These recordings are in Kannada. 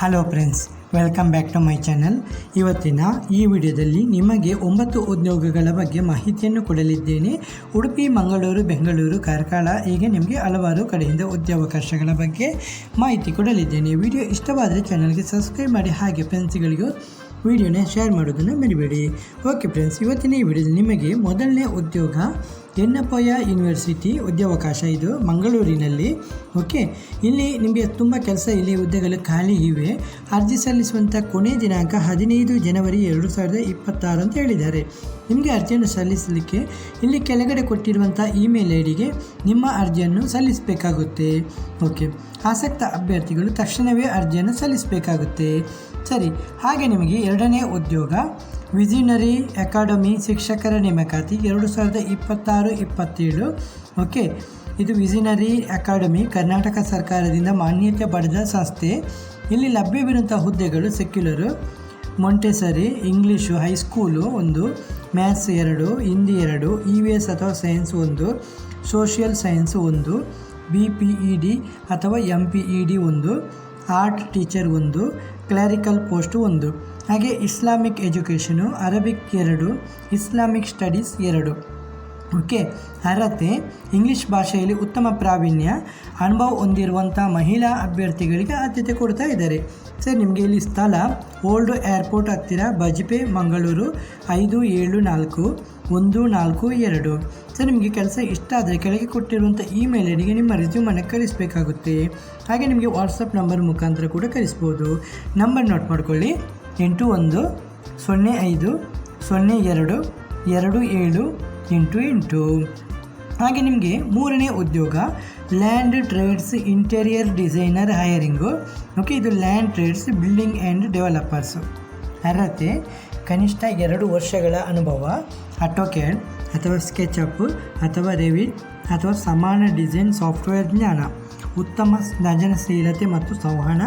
Hello friends welcome back to my channel ಇವತ್ತಿನ ಈ ವಿಡಿಯೋದಲ್ಲಿ ನಿಮಗೆ ಒಂಬತ್ತು ಉದ್ಯೋಗಗಳ ಬಗ್ಗೆ ಮಾಹಿತಿಯನ್ನು ಕೊಡಲಿದ್ದೇನೆ. ಉಡುಪಿ, ಮಂಗಳೂರು, ಬೆಂಗಳೂರು, ಕಾರ್ಕಳ ಹೀಗೆ ನಿಮಗೆ ಹಲವಾರು ಕಡೆಯಿಂದ ಉದ್ಯೋಗಾವಕಾಶಗಳ ಬಗ್ಗೆ ಮಾಹಿತಿ ಕೊಡಲಿದ್ದೇನೆ. ವಿಡಿಯೋ ಇಷ್ಟವಾದರೆ ಚಾನಲ್ಗೆ ಸಬ್ಸ್ಕ್ರೈಬ್ ಮಾಡಿ, ಹಾಗೆ ಫ್ರೆಂಡ್ಸ್ಗಳಿಗೂ ವಿಡಿಯೋನ ಶೇರ್ ಮಾಡೋದನ್ನು ಮರಿಬೇಡಿ. ಓಕೆ ಫ್ರೆಂಡ್ಸ್ ಇವತ್ತಿನ ಈ ವಿಡಿಯೋದಲ್ಲಿ ನಿಮಗೆ ಮೊದಲನೇ ಉದ್ಯೋಗ ಎನ್ನಪ್ಪಯ್ಯ ಯೂನಿವರ್ಸಿಟಿ ಉದ್ಯೋಗಾವಕಾಶ ಇದು ಮಂಗಳೂರಿನಲ್ಲಿ. ಓಕೆ, ಇಲ್ಲಿ ನಿಮಗೆ ತುಂಬ ಕೆಲಸ ಇಲ್ಲಿ ಹುದ್ದೆಗಳು ಖಾಲಿ ಇವೆ. ಅರ್ಜಿ ಸಲ್ಲಿಸುವಂಥ ಕೊನೆ ದಿನಾಂಕ ಹದಿನೈದು ಜನವರಿ ಎರಡು ಸಾವಿರದ ಇಪ್ಪತ್ತಾರು ಅಂತ ಹೇಳಿದ್ದಾರೆ. ನಿಮಗೆ ಅರ್ಜಿಯನ್ನು ಸಲ್ಲಿಸಲಿಕ್ಕೆ ಇಲ್ಲಿ ಕೆಳಗಡೆ ಕೊಟ್ಟಿರುವಂಥ ಇಮೇಲ್ ಐ ಡಿಗೆ ನಿಮ್ಮ ಅರ್ಜಿಯನ್ನು ಸಲ್ಲಿಸಬೇಕಾಗುತ್ತೆ. ಓಕೆ, ಆಸಕ್ತ ಅಭ್ಯರ್ಥಿಗಳು ತಕ್ಷಣವೇ ಅರ್ಜಿಯನ್ನು ಸಲ್ಲಿಸಬೇಕಾಗುತ್ತೆ. ಸರಿ, ಹಾಗೆ ನಿಮಗೆ ಎರಡನೇ ಉದ್ಯೋಗ ವಿಜಿನರಿ ಅಕಾಡೆಮಿ ಶಿಕ್ಷಕರ ನೇಮಕಾತಿ ಎರಡು ಸಾವಿರದ ಇಪ್ಪತ್ತಾರು, ಇಪ್ಪತ್ತೇಳು. ಓಕೆ, ಇದು ವಿಜಿನರಿ ಅಕಾಡೆಮಿ ಕರ್ನಾಟಕ ಸರ್ಕಾರದಿಂದ ಮಾನ್ಯತೆ ಪಡೆದ ಸಂಸ್ಥೆ. ಇಲ್ಲಿ ಲಭ್ಯವಿರುವಂಥ ಹುದ್ದೆಗಳು secular Montessori English high school ಒಂದು. ಮ್ಯಾಥ್ಸ್ ಎರಡು, ಹಿಂದಿ ಎರಡು, ಇ ವಿ ಎಸ್ ಅಥವಾ ಸೈನ್ಸ್ ಒಂದು, ಸೋಷಿಯಲ್ ಸೈನ್ಸ್ ಒಂದು, ಬಿ ಪಿ ಇ ಡಿ ಅಥವಾ ಎಂ ಪಿ ಇ ಡಿ ಒಂದು, ಆರ್ಟ್ ಟೀಚರ್ ಒಂದು, ಕ್ಲಾರಿಕಲ್ ಪೋಸ್ಟ್ ಒಂದು. ಹಾಗೆ ಇಸ್ಲಾಮಿಕ್ ಎಜುಕೇಷನು, ಅರಬಿಕ್ ಎರಡು, ಇಸ್ಲಾಮಿಕ್ ಸ್ಟಡೀಸ್ ಎರಡು. ಓಕೆ, ಅರ್ಹತೆ, ಇಂಗ್ಲೀಷ್ ಭಾಷೆಯಲ್ಲಿ ಉತ್ತಮ ಪ್ರಾವೀಣ್ಯ, ಅನುಭವ ಹೊಂದಿರುವಂಥ ಮಹಿಳಾ ಅಭ್ಯರ್ಥಿಗಳಿಗೆ ಆದ್ಯತೆ ಕೊಡ್ತಾ ಇದ್ದಾರೆ. ಸರ್, ನಿಮಗೆ ಇಲ್ಲಿ ಸ್ಥಳ, ಓಲ್ಡ್ ಏರ್ಪೋರ್ಟ್ ಹತ್ತಿರ, ಬಜ್ಪೆ, ಮಂಗಳೂರು, ಐದು, ಏಳು, ನಾಲ್ಕು, ಒಂದು, ನಾಲ್ಕು, ಎರಡು. ಸರ್, ನಿಮಗೆ ಕೆಲಸ ಇಷ್ಟ ಆದರೆ ಕೆಳಗೆ ಕೊಟ್ಟಿರುವಂಥ ಇಮೇಲ್ ಐಡಿಗೆ ನಿಮ್ಮ ರೆಸ್ಯೂಮನ್ನು ಕಳಿಸಬೇಕಾಗುತ್ತೆ. ಹಾಗೆ ನಿಮಗೆ ವಾಟ್ಸಪ್ ನಂಬರ್ ಮುಖಾಂತರ ಕೂಡ ಕಳಿಸ್ಬೋದು. ನಂಬರ್ ನೋಟ್ ಮಾಡ್ಕೊಳ್ಳಿ. ಎಂಟು ಒಂದು, ಸೊನ್ನೆ ಐದು, ಸೊನ್ನೆ ಎರಡು ಎರಡು ಏಳು ಎಂಟು ಎಂಟು. ಹಾಗೆ ನಿಮಗೆ ಮೂರನೇ ಉದ್ಯೋಗ land trades interior designer hiring okay ಇದು land trades building and developers ಅರ್ಹತೆ, ಕನಿಷ್ಠ ಎರಡು ವರ್ಷಗಳ ಅನುಭವ ಆಟೋಕ್ಯಾಡ್ ಅಥವಾ ಸ್ಕೆಚಪ್ ಅಥವಾ ರೆವಿಟ್ ಅಥವಾ ಸಮಾನ ಡಿಸೈನ್ ಸಾಫ್ಟ್ವೇರ್ ಜ್ಞಾನ, ಉತ್ತಮ ಸೃಜನಶೀಲತೆ ಮತ್ತು ಸಂವಹನ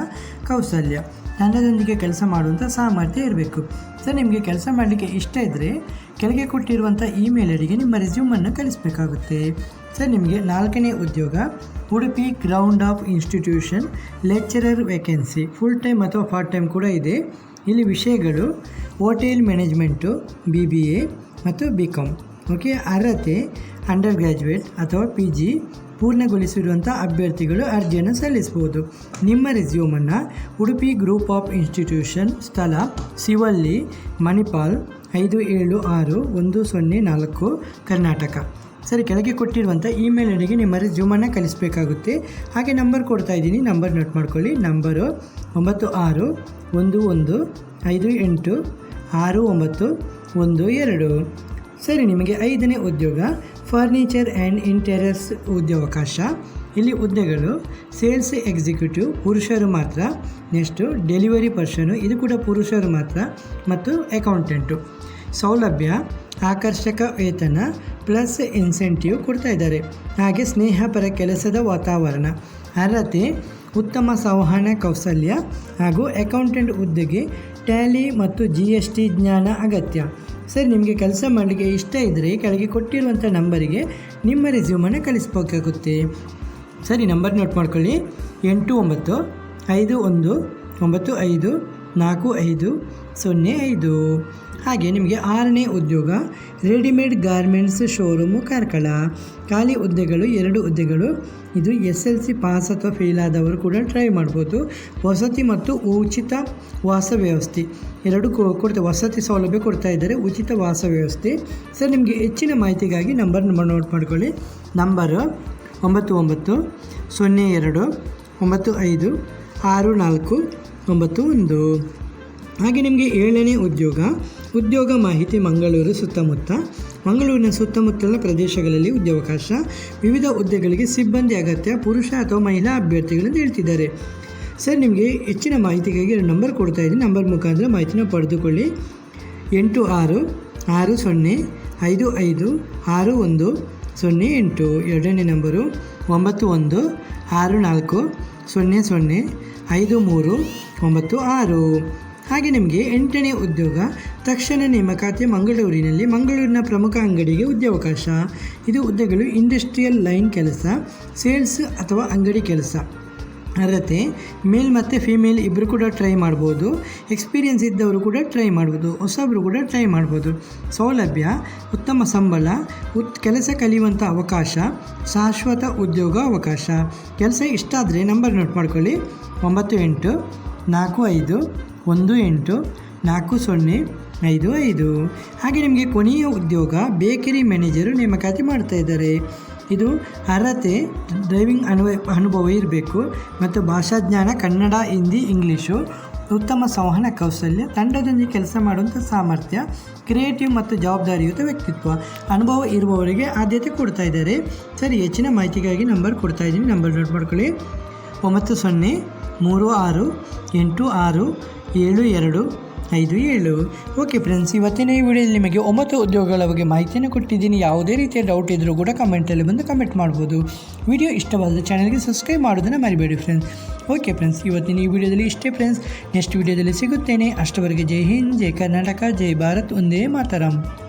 ಕೌಶಲ್ಯ. ತಂಡದೊಂದಿಗೆ ಕೆಲಸ ಮಾಡುವಂಥ ಸಾಮರ್ಥ್ಯ ಇರಬೇಕು. ಸರ್ ನಿಮಗೆ ಕೆಲಸ ಮಾಡಲಿಕ್ಕೆ ಇಷ್ಟ ಇದ್ದರೆ ಕೆಳಗೆ ಕೊಟ್ಟಿರುವಂಥ ಇಮೇಲ್ ಅಡಿಗೆ ನಿಮ್ಮ ರೆಸ್ಯೂಮನ್ನು ಕಳಿಸಬೇಕಾಗುತ್ತೆ. ಸರ್ ನಿಮಗೆ ನಾಲ್ಕನೇ ಉದ್ಯೋಗ, Udupi ground of institution lecturer vacancy full time ಅಥವಾ ಪಾರ್ಟ್ ಟೈಮ್ ಕೂಡ ಇದೆ. ಇಲ್ಲಿ ವಿಷಯಗಳು hotel management B B A ಮತ್ತು ಬಿ ಕಾಮ್ ಓಕೆ ಅರ್ಹತೆ ಅಂಡರ್ ಗ್ರ್ಯಾಜುಯೇಟ್ ಅಥವಾ ಪಿ ಜಿ ಪೂರ್ಣಗೊಳಿಸಿರುವಂಥ ಅಭ್ಯರ್ಥಿಗಳು ಅರ್ಜಿಯನ್ನು ಸಲ್ಲಿಸ್ಬೋದು ನಿಮ್ಮ ರೆಸ್ಯೂಮನ್ನು ಉಡುಪಿ ಗ್ರೂಪ್ ಆಫ್ ಇನ್ಸ್ಟಿಟ್ಯೂಷನ್ ಸ್ಥಳ ಸಿವಲ್ಲಿ ಮಣಿಪಾಲ್, ಐದು ಏಳು ಆರು ಒಂದು ಸೊನ್ನೆ ನಾಲ್ಕು, ಕರ್ನಾಟಕ. ಸರಿ, ಕೆಳಗೆ ಕೊಟ್ಟಿರುವಂಥ ಇಮೇಲ್ ಐಡಿಗೆ ನಿಮ್ಮ ರೆಸ್ಯೂಮನ್ನು ಕಳಿಸಬೇಕಾಗುತ್ತೆ. ಹಾಗೆ ನಂಬರ್ ಕೊಡ್ತಾ ಇದ್ದೀನಿ, ನಂಬರ್ ನೋಟ್ ಮಾಡ್ಕೊಳ್ಳಿ. ನಂಬರು ಒಂಬತ್ತು ಆರು ಒಂದು ಒಂದು ಐದು ಎಂಟು ಆರು ಒಂಬತ್ತು ಒಂದು ಎರಡು. ಸರಿ, ನಿಮಗೆ ಐದನೇ ಉದ್ಯೋಗ. ಫರ್ನಿಚರ್ ಆ್ಯಂಡ್ ಇಂಟೀರಿಯರ್ಸ್ ಉದ್ಯೋಗಾವಕಾಶ. ಇಲ್ಲಿ ಹುದ್ದೆಗಳು ಸೇಲ್ಸ್ ಎಕ್ಸಿಕ್ಯೂಟಿವ್ ಪುರುಷರು ಮಾತ್ರ, ನೆಕ್ಸ್ಟು ಡೆಲಿವರಿ ಪರ್ಸನು ಇದು ಕೂಡ ಪುರುಷರು ಮಾತ್ರ ಮತ್ತು ಅಕೌಂಟೆಂಟು. ಸೌಲಭ್ಯ, ಆಕರ್ಷಕ ವೇತನ ಪ್ಲಸ್ ಇನ್ಸೆಂಟಿವ್ ಕೊಡ್ತಾ ಇದ್ದಾರೆ. ಹಾಗೆ ಸ್ನೇಹಪರ ಕೆಲಸದ ವಾತಾವರಣ, ಅರ್ಹತೆ, ಉತ್ತಮ ಸಂವಹನ ಕೌಶಲ್ಯ ಹಾಗೂ ಅಕೌಂಟೆಂಟ್ ಹುದ್ದೆಗೆ ಟ್ಯಾಲಿ ಮತ್ತು ಜಿ ಎಸ್ ಟಿ ಜ್ಞಾನ ಅಗತ್ಯ. ಸರ್, ನಿಮಗೆ ಕೆಲಸ ಮಾಡಲಿಕ್ಕೆ ಇಷ್ಟ ಇದ್ದರೆ ಕೆಳಗೆ ಕೊಟ್ಟಿರುವಂಥ ನಂಬರಿಗೆ ನಿಮ್ಮ ರೆಸ್ಯೂಮನ್ನು ಕಳಿಸ್ಬೇಕಾಗುತ್ತೆ. ಸರಿ, ನಂಬರ್ ನೋಟ್ ಮಾಡ್ಕೊಳ್ಳಿ. ಎಂಟು ಒಂಬತ್ತು, ಐದು ಒಂದು, ಒಂಬತ್ತು ಐದು, ನಾಲ್ಕು ಐದು, ಸೊನ್ನೆ ಐದು. ಹಾಗೆ ನಿಮಗೆ ಆರನೇ ಉದ್ಯೋಗ ರೆಡಿಮೇಡ್ ಗಾರ್ಮೆಂಟ್ಸ್ ಶೋರೂಮು ಕಾರ್ಕಳ. ಖಾಲಿ ಹುದ್ದೆಗಳು, ಎರಡು ಹುದ್ದೆಗಳು. ಇದು ಎಸ್ ಎಲ್ ಸಿ ಪಾಸ್ ಅಥವಾ ಫೇಲ್ ಆದವರು ಕೂಡ ಟ್ರೈ ಮಾಡ್ಬೋದು. ವಸತಿ ಮತ್ತು ಉಚಿತ ವಾಸ ವ್ಯವಸ್ಥೆ. ಎರಡು ಕೊಡ್ತಾ ವಸತಿ ಸೌಲಭ್ಯ ಕೊಡ್ತಾ ಇದ್ದಾರೆ, ಉಚಿತ ವಾಸ ವ್ಯವಸ್ಥೆ. ಸರ್, ನಿಮಗೆ ಹೆಚ್ಚಿನ ಮಾಹಿತಿಗಾಗಿ ನಂಬರ್ ನೋಟ್ ಮಾಡ್ಕೊಳ್ಳಿ. ನಂಬರ್ ಒಂಬತ್ತು ಒಂಬತ್ತು, ಸೊನ್ನೆ ಎರಡು, ಒಂಬತ್ತು ಐದು, ಆರು ನಾಲ್ಕು, ಒಂಬತ್ತು ಒಂದು. ಹಾಗೆ ನಿಮಗೆ ಏಳನೇ ಉದ್ಯೋಗ ಉದ್ಯೋಗ ಮಾಹಿತಿ ಮಂಗಳೂರು ಸುತ್ತಮುತ್ತ. ಮಂಗಳೂರಿನ ಸುತ್ತಮುತ್ತಲ ಪ್ರದೇಶಗಳಲ್ಲಿ ಉದ್ಯೋಗಾವಕಾಶ, ವಿವಿಧ ಹುದ್ದೆಗಳಿಗೆ ಸಿಬ್ಬಂದಿ ಅಗತ್ಯ, ಪುರುಷ ಅಥವಾ ಮಹಿಳಾ ಅಭ್ಯರ್ಥಿಗಳನ್ನು ಹೇಳ್ತಿದ್ದಾರೆ. ಸರ್, ನಿಮಗೆ ಹೆಚ್ಚಿನ ಮಾಹಿತಿಗಾಗಿ ಎರಡು ನಂಬರ್ ಕೊಡ್ತಾ ಇದ್ದೀನಿ. ನಂಬರ್ ಮುಖಾಂತರ ಮಾಹಿತಿನ ಪಡೆದುಕೊಳ್ಳಿ. ಎಂಟು ಆರು ಆರು ಸೊನ್ನೆ, ಐದು ಐದು, ಆರು ಒಂದು, ಸೊನ್ನೆ ಎಂಟು. ಎರಡನೇ ನಂಬರು, ಒಂಬತ್ತು ಒಂದು, ಆರು ನಾಲ್ಕು, ಸೊನ್ನೆ ಸೊನ್ನೆ, ಐದು ಮೂರು, ಒಂಬತ್ತು ಆರು. ಹಾಗೆ ನಿಮಗೆ ಎಂಟನೇ ಉದ್ಯೋಗ, ತಕ್ಷಣ ನೇಮಕಾತಿ ಮಂಗಳೂರಿನಲ್ಲಿ ಮಂಗಳೂರಿನ ಪ್ರಮುಖ ಅಂಗಡಿಗೆ ಉದ್ಯೋಗಾವಕಾಶ. ಇದು ಹುದ್ದೆಗಳು ಇಂಡಸ್ಟ್ರಿಯಲ್ ಲೈನ್ ಕೆಲಸ, ಸೇಲ್ಸ್ ಅಥವಾ ಅಂಗಡಿ ಕೆಲಸ. ಅರ್ಹತೆ, ಮೇಲ್ ಮತ್ತು ಫಿಮೇಲ್ ಇಬ್ಬರು ಕೂಡ ಟ್ರೈ ಮಾಡ್ಬೋದು. ಎಕ್ಸ್ಪೀರಿಯನ್ಸ್ ಇದ್ದವರು ಕೂಡ ಟ್ರೈ ಮಾಡ್ಬೋದು. ಹೊಸಬ್ರು ಕೂಡ ಟ್ರೈ ಮಾಡ್ಬೋದು. ಸೌಲಭ್ಯ, ಉತ್ತಮ ಸಂಬಳ, ಉತ್, ಕೆಲಸ ಕಲಿಯುವಂಥ ಅವಕಾಶ, ಶಾಶ್ವತ ಉದ್ಯೋಗ ಅವಕಾಶ. ಕೆಲಸ ಇಷ್ಟ ಆದರೆ ನಂಬರ್ ನೋಟ್ ಮಾಡ್ಕೊಳ್ಳಿ. ಒಂಬತ್ತು ಎಂಟು ನಾಲ್ಕು ಐದು ಒಂದು ಎಂಟು ನಾಲ್ಕು ಸೊನ್ನೆ ಐದು ಐದು. ಹಾಗೆ ನಿಮಗೆ ಕೊನೆಯ ಉದ್ಯೋಗ ಬೇಕರಿ ಮ್ಯಾನೇಜರು ನೇಮಕಾತಿ ಮಾಡ್ತಾ ಇದ್ದಾರೆ. ಇದು ಅರ್ಹತೆ, ಡ್ರೈವಿಂಗ್ ಅನುಭವ ಅನುಭವ ಇರಬೇಕು ಮತ್ತು ಭಾಷಾಜ್ಞಾನ ಕನ್ನಡ, ಹಿಂದಿ, ಇಂಗ್ಲೀಷು, ಉತ್ತಮ ಸಂವಹನ ಕೌಶಲ್ಯ, ತಂಡದೊಂದಿಗೆ ಕೆಲಸ ಮಾಡುವಂಥ ಸಾಮರ್ಥ್ಯ, ಕ್ರಿಯೇಟಿವ್ ಮತ್ತು ಜವಾಬ್ದಾರಿಯುತ ವ್ಯಕ್ತಿತ್ವ, ಅನುಭವ ಇರುವವರಿಗೆ ಆದ್ಯತೆ ಕೊಡ್ತಾ ಇದ್ದಾರೆ. ಸರಿ, ಹೆಚ್ಚಿನ ಮಾಹಿತಿಗಾಗಿ ನಂಬರ್ ಕೊಡ್ತಾ ಇದ್ದೀನಿ. ನಂಬರ್ ನೋಟ್ ಮಾಡ್ಕೊಳ್ಳಿ. ಒಂಬತ್ತು ಸೊನ್ನೆ ಮೂರು ಆರು ಎಂಟು ಆರು ಏಳು ಎರಡು ಐದು ಏಳು. ಓಕೆ ಫ್ರೆಂಡ್ಸ್ ಇವತ್ತಿನ ಈ ವಿಡಿಯೋದಲ್ಲಿ ನಿಮಗೆ ಒಂಬತ್ತು ಉದ್ಯೋಗಗಳ ಬಗ್ಗೆ ಮಾಹಿತಿಯನ್ನು ಕೊಟ್ಟಿದ್ದೀನಿ. ಯಾವುದೇ ರೀತಿಯ ಡೌಟ್ ಇದ್ದರೂ ಕೂಡ ಕಮೆಂಟಲ್ಲಿ ಬಂದು ಕಮೆಂಟ್ ಮಾಡ್ಬೋದು. ವಿಡಿಯೋ ಇಷ್ಟವಾದ ಚಾನಲ್ಗೆ ಸಬ್ಸ್ಕ್ರೈಬ್ ಮಾಡೋದನ್ನು ಮರಿಬೇಡಿ ಫ್ರೆಂಡ್ಸ್ ಓಕೆ ಫ್ರೆಂಡ್ಸ್ ಇವತ್ತಿನ ಈ ವಿಡಿಯೋದಲ್ಲಿ ಇಷ್ಟೇ ಫ್ರೆಂಡ್ಸ್ ನೆಕ್ಸ್ಟ್ ವಿಡಿಯೋದಲ್ಲಿ ಸಿಗುತ್ತೇನೆ. ಅಷ್ಟವರೆಗೆ ಜೈ ಹಿಂದ್, ಜೈ ಕರ್ನಾಟಕ, ಜೈ ಭಾರತ್. ಒಂದೇ ಮಾತರಂ.